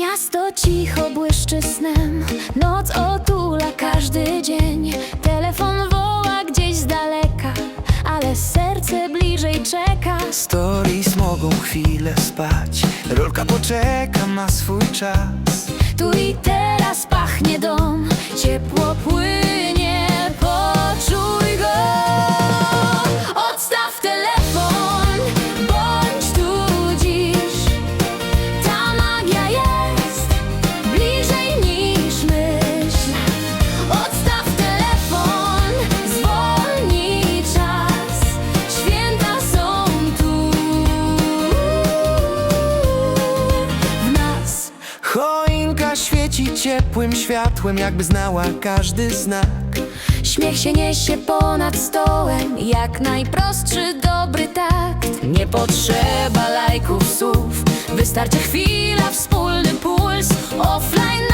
Miasto cicho błyszczy snem, noc otula każdy dzień. Telefon woła gdzieś z daleka, ale serce bliżej czeka. Stories mogą chwilę spać, rolka poczeka na swój czas. Tu i teraz. Świeci ciepłym światłem Jakby znała każdy znak. Śmiech się niesie ponad stołem Jak najprostszy dobry takt. Nie potrzeba lajków słów Wystarczy chwila, wspólny puls Offline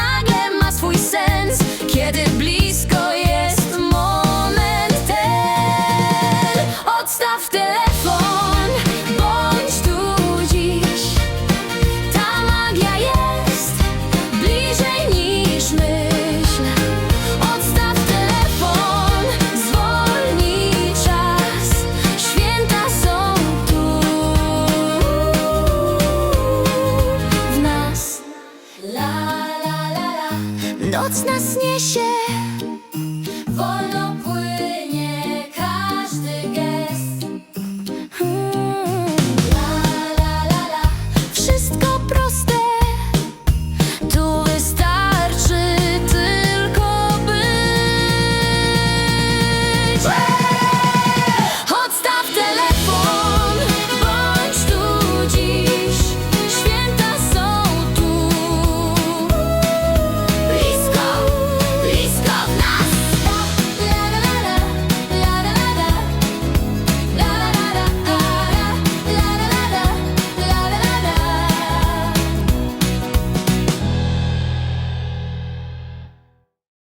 Noc nas niesie. Wolno